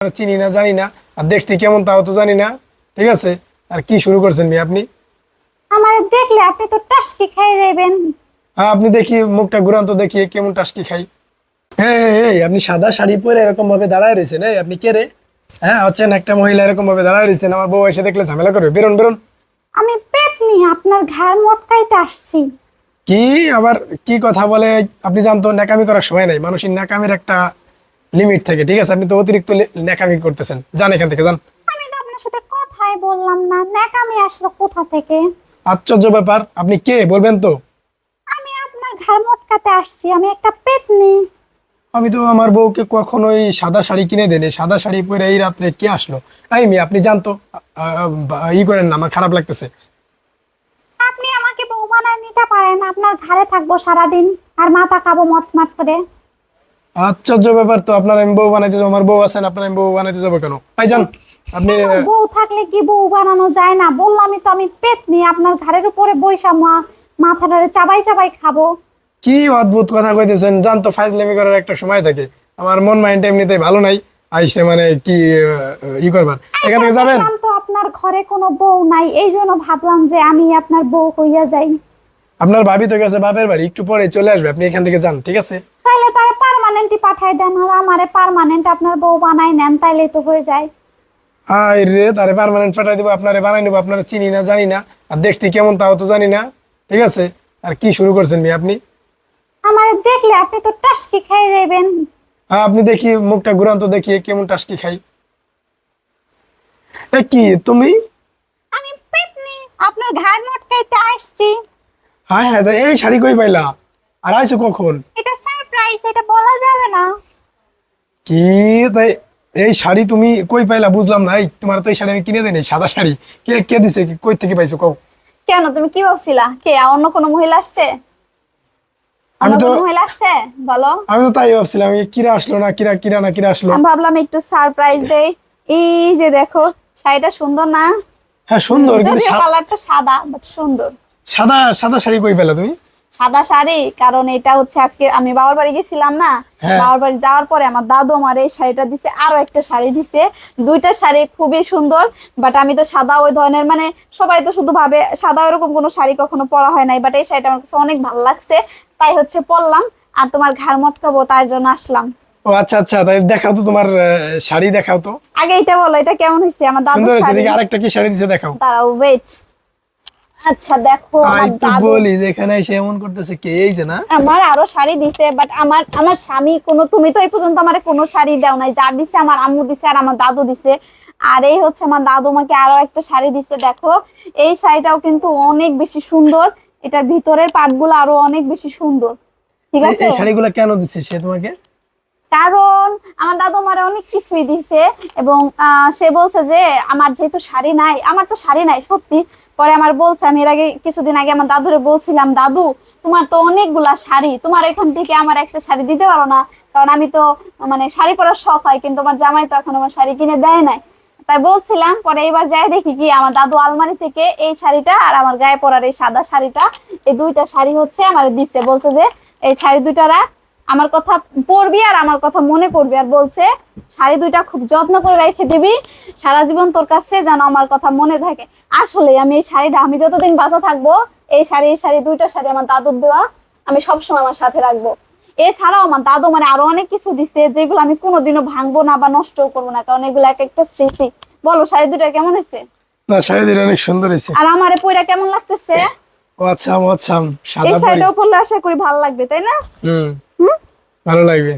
আর চিনি না জানি না। আর দেখতে কেমন তাও তো জানি না। ঠিক আছে? আর কি শুরু করছেন মেয়ে আপনি? আমার দেখলে আপনি তো টাসকি খাই যাবেন হ্যাঁ আপনি দেখি মুখটা ঘুরান্ত দেখিয়ে কেমন টাস্কি খাই। হ্যাঁ হ্যাঁ, হ্যাঁ আপনি সাদা শাড়ি পরে এরকম ভাবে দাঁড়ায় রয়েছেন এই আপনি কে রে? হ্যাঁ হচ্ছেন একটা মহিলা এরকম ভাবে দাঁড়ায় রয়েছেন আমার বউ এসে দেখলে ঝামেলা করবে। বেরোন বেরোন। আমি পেতনি আপনার ঘাড় মটকাইতে আসছি। কি? আবার কি কথা বলে? আপনি জানতো ন্যাকামি করার সময় নাই। মানুষের ন্যাকামির একটা লিমিট থেকে ঠিক আছে? আপনি তো অতিরিক্ত ন্যাকামি করতেছেন। যান এখান থেকে যান। আমি তো আপনার সাথে কথাই বললাম না। ন্যাকামি আসলো কোথা থেকে? আশ্চর্য ব্যাপার আপনি কে? বলবেন তো। আমি আপনার ঘাড় মটকাতে আসছি আমি একটা পেতনি। আমি তো আমার বউকে কখনোই সাদা শাড়ি কিনে দেনি সাদা শাড়ি পরে এই রাত্রে কে আসলো? এই মেয়ে আপনি জানতো ই করেন না আমার খারাপ লাগতেছে। আপনি আমাকে বউ বানায় নিতে পারেন আপনার ঘাড়ে থাকব সারাদিন আর মাথা খাব মটমাট করে। আশ্চর্য ব্যাপার তো আপনার আমি বউ বানাইতে যাব আমার বউ আছেন আপনার আমি বউ বানাইতে যাব কেন? ভাই যান আপনি বউ থাকলে কি বউ বানানো যায় না? বললামই তো আমি পেতনি আপনার ঘাড়ের উপরে বৈশা মা মাথাটারে চাবাই চাবাই খাব। কি অদ্ভুত কথা কইতেছেন। জান তো ফাইজলামি করার একটা সময় থাকে। আমার মন মাইন্ড এমনিতে ভালো নাই। আইসে মানে কি ই করবার। এখান থেকে যাবেন? তো আপনার ঘরে কোনো বউ নাই এই জন্য ভাবলাম যে আমি আপনার বউ হইয়া যাই। আপনার ভাবি তো গেছে বাপের বাড়ি একটু পরে চলে আসবে। আপনি এখান থেকে যান ঠিক আছে? তাইলে তারা পাঠাই দেন আর আমারে পার্মানেন্ট আপনার বউ বানাই নেন তাইলে তো হয়ে যায়। হাই রে তারে পার্মানেন্ট পাঠাই দিব আপনারে বানাই নেব আপনারা চিনি না জানি না। আর দেখতে কেমন তাও তো জানি না ঠিক আছে? আর কি শুরু করছেন মেয়ে আপনি? আমারে দেখলে আপনি তো টাসকি খাই যাবেন হ্যাঁ আপনি দেখি মুখটা ঘুরান্ত দেখিয়ে কেমন টাস্কি খাই। এ কি তুমি? আমি পেতনি আপনার ঘাড় মটকাইতে আসছি। হ্যাঁ হ্যাঁ এই শাড়ি কই পাইলা? আর আইসো কখন? এটা এটা বলা যাবে না। কি? তাই এই শাড়ি তুমি কই পাইলা? বুঝলাম না। এই তোমার তো এই শাড়ি আমি কিনে দেনি সাদা শাড়ি। কে কে দিছে? কই থেকে পাইছো? কও। কেন? তুমি কি ভাবছিলা? কে অন্য কোনো মহিলা আসছে? আমি তো মহিলা আসছে? বলো। আমি তো তাই ভাবছিলাম কিরা আসলো না কিরা কিরা না কিরা আসলো? আমি ভাবলাম একটু সারপ্রাইজ দেই। এই যে দেখো শাড়িটা সুন্দর না? হ্যাঁ সুন্দর কিন্তু কালারটা সাদা বাট সুন্দর। সাদা সাদা শাড়ি কই পেলা তুমি? সাদা শাড়ি কারণ এটা হচ্ছে আজকে আমি বাবার বাড়ি গেছিলাম না হ্যাঁ। বাবার বাড়ি যাওয়ার পরে আমার দাদু আমার এই শাড়িটা দিছে আরও একটা শাড়ি দিছে। দুইটা শাড়ি খুবই সুন্দর বাট আমি তো সাদা ওই ধরনের মানে সবাই তো শুধু ভাবে সাদা এরকম কোনো শাড়ি কখনো পরা হয় নাই বাট এই শাড়িটা আমার কাছে অনেক ভালো লাগছে তাই হচ্ছে পরলাম আর তোমার ঘাড় মটকাবো তার জন্য আসলাম। ও আচ্ছা আচ্ছা তাই দেখাও তো তোমার শাড়ি দেখাও তো। আগে এটা বলো এটা কেমন হয়েছে? আমার দাদু শাড়ি আরেকটা কি শাড়ি দিছে দেখাও। দাঁড়াও ওয়েট আচ্ছা দেখো আমার বলি যে এখানে এসে এমন করতেছে কে এই যে না? আমার আরও শাড়ি দিছে বাট আমার আমার স্বামী কোনো তুমি তো এই পর্যন্ত আমার কোনো শাড়ি দাও নাই। যা দিছে আমার আম্মু দিছে আর আমার দাদু দিছে। আর এই হচ্ছে আমার দাদু আমাকে আরও একটা শাড়ি দিছে দেখো। এই শাড়িটাও কিন্তু অনেক বেশি সুন্দর। এটার ভিতরের পাটগুলো আরও অনেক বেশি সুন্দর। ঠিক আছে? এই শাড়িগুলো কেন দিচ্ছে সে তোমাকে? কারণ আমার দাদু আমার অনেক কিছুই দিছে এবং সে বলছে যে আমার যেহেতু শাড়ি নাই, আমার তো শাড়ি নাই সত্যি। পরে আমার বলছে, আমি এর আগে কিছুদিন আগে আমার দাদুরে বলছিলাম, দাদু, তোমার তো অনেকগুলা শাড়ি, তোমার এখান থেকে আমার একটা শাড়ি দিতে পারো না। কারণ আমি তো মানে শাড়ি পরার শখ হয়, কিন্তু আমার জামাই তো এখন আমার শাড়ি কিনে দেয় নাই। তাই বলছিলাম, পরে এবার যাই দেখি কি, আমার দাদু আলমারি থেকে এই শাড়িটা আর আমার গায়ে পরার এই সাদা শাড়িটা, এই দুইটা শাড়ি হচ্ছে আমার দিচ্ছে বলছে যে, এই শাড়ি দুইটা রাখ আমার কথা পড়বি আর আমার কথা মনে করবি আর বলছে শাড়ি দুইটা খুব যত্ন করে রেখে দিবি সারা জীবন তোর কাছে যেন আমার কথা মনে থাকে। আসলে আমি এই শাড়িটা আমি যতদিন বাঁচা থাকব এই শাড়ি এই শাড়ি দুইটা শাড়ি আমার দাদুর দেওয়া আমি সবসময় আমার সাথে রাখব। এছাড়াও আমার দাদু মানে আরও অনেক কিছু দিছে যেগুলো আমি কোনোদিনও ভাঙবো না বা নষ্ট করব না কারণ এগুলো এক একটা স্মৃতি। বলো শাড়ি দুইটা কেমন হয়েছে? না শাড়ি দুটো অনেক সুন্দর হয়েছে। আর আমারে পয়রা কেমন লাগতেছে? আচ্ছা আচ্ছা এই সাদা শাড়িটাও পরলে আশা করি ভালো লাগবে তাই না? হুম। ভালো লাগবে।